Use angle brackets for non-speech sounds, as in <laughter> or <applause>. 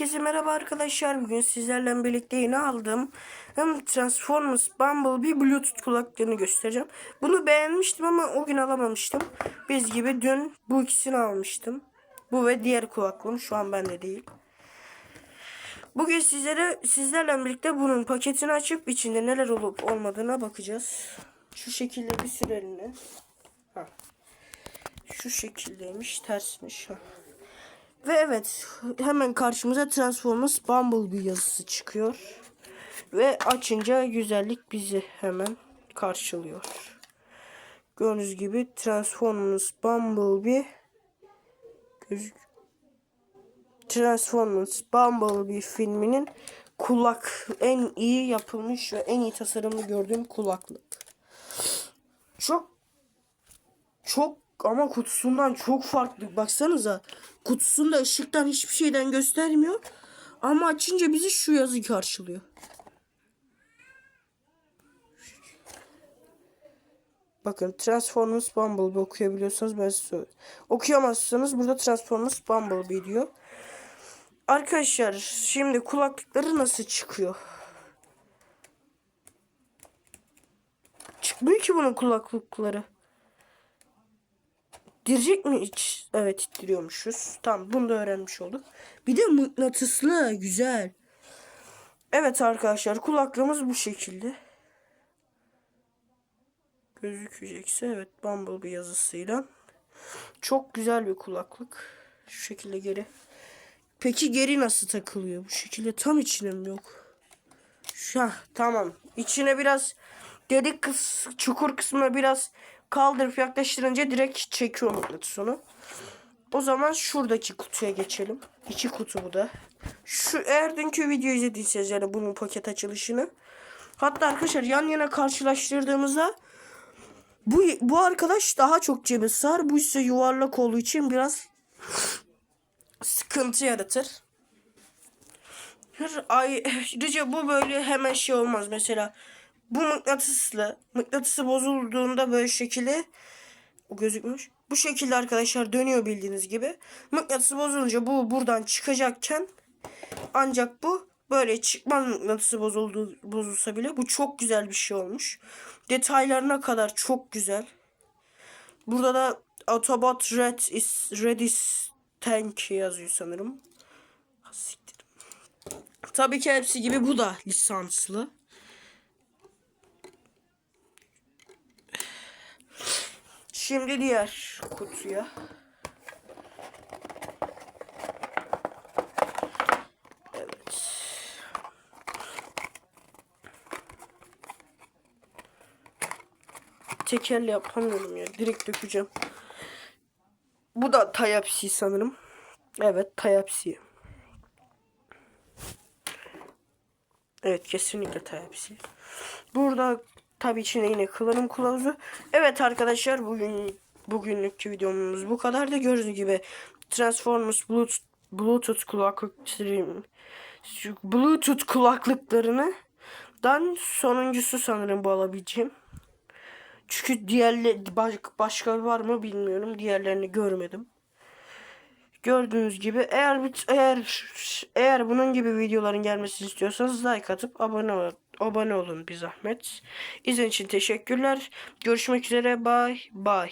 Herkese merhaba arkadaşlar. Bugün sizlerle birlikte yeni aldım. Hem Transformers Bumblebee Bluetooth kulaklığını göstereceğim. Bunu beğenmiştim ama o gün alamamıştım. Biz gibi dün bu ikisini almıştım. Bu ve diğer kulaklığım şu an bende değil. Bugün sizlere sizlerle birlikte bunun paketini açıp içinde neler olup olmadığına bakacağız. Şu şekilde bir süreliğine. Şu şekildeymiş, tersmiş. Ha. Ve evet hemen karşımıza Transformers Bumblebee yazısı çıkıyor. Ve açınca güzellik bizi hemen karşılıyor. Gördüğünüz gibi Transformers Bumblebee göz Transformers Bumblebee filminin kulak en iyi yapılmış ve en iyi tasarımlı gördüğüm kulaklık. Çok çok ama kutusundan çok farklı. Baksanıza. Kutusunda ışıktan hiçbir şeyden göstermiyor. Ama açınca bizi şu yazı karşılıyor. Bakın Transformers Bumblebee okuyabiliyorsanız ben size söyleyeyim. Okuyamazsanız burada Transformers Bumblebee diyor. Arkadaşlar şimdi kulaklıkları nasıl çıkıyor? Çıkmıyor ki bunun kulaklıkları. Direcek mi hiç? Evet ittiriyormuşuz. Tamam bunu da öğrenmiş olduk. Bir de mıknatıslı güzel. Evet arkadaşlar kulaklığımız bu şekilde. Gözükecekse evet Bumblebee yazısıyla. Çok güzel bir kulaklık. Şu şekilde geri. Peki geri nasıl takılıyor? Bu şekilde tam içine mi yok? Şah tamam. İçine biraz delik kıs, çukur kısmına biraz kaldırıp yaklaştırınca direkt çekiyor mıknatısını. O zaman şuradaki kutuya geçelim. İki kutu bu da. Şu eğer dünkü video izlediyseniz yani bunun paket açılışını. Hatta arkadaşlar yan yana karşılaştırdığımızda bu bu arkadaş daha çok cebi sığar. Bu ise yuvarlak olduğu için biraz sıkıntı yaratır. Ayrıca <laughs> bu böyle hemen şey olmaz. Mesela bu mıknatıslı. Mıknatısı bozulduğunda böyle şekilde o gözükmüş. Bu şekilde arkadaşlar dönüyor bildiğiniz gibi. Mıknatısı bozulunca bu buradan çıkacakken ancak bu böyle çıkmaz mıknatısı bozuldu, bozulsa bile. Bu çok güzel bir şey olmuş. Detaylarına kadar çok güzel. Burada da Autobot Red is Red is Tank yazıyor sanırım. Siktir. Tabii ki hepsi gibi bu da lisanslı. Şimdi diğer kutuya. Evet. Tekerle yapamıyorum ya. Direkt dökeceğim. Bu da Type-C sanırım. Evet Type-C. Evet kesinlikle Type-C. Burada tabii içine yine kullanım kılavuzu. Evet arkadaşlar bugün bugünlük videomuz bu kadar da gördüğünüz gibi Transformers Bluetooth, Bluetooth kulaklık şu Bluetooth kulaklıklarını dan sonuncusu sanırım bu alabileceğim. Çünkü diğerleri başka var mı bilmiyorum. Diğerlerini görmedim. Gördüğünüz gibi eğer eğer eğer bunun gibi videoların gelmesini istiyorsanız like atıp abone olun. Abone olun bir zahmet. İzlediğiniz için teşekkürler. Görüşmek üzere. Bye bye.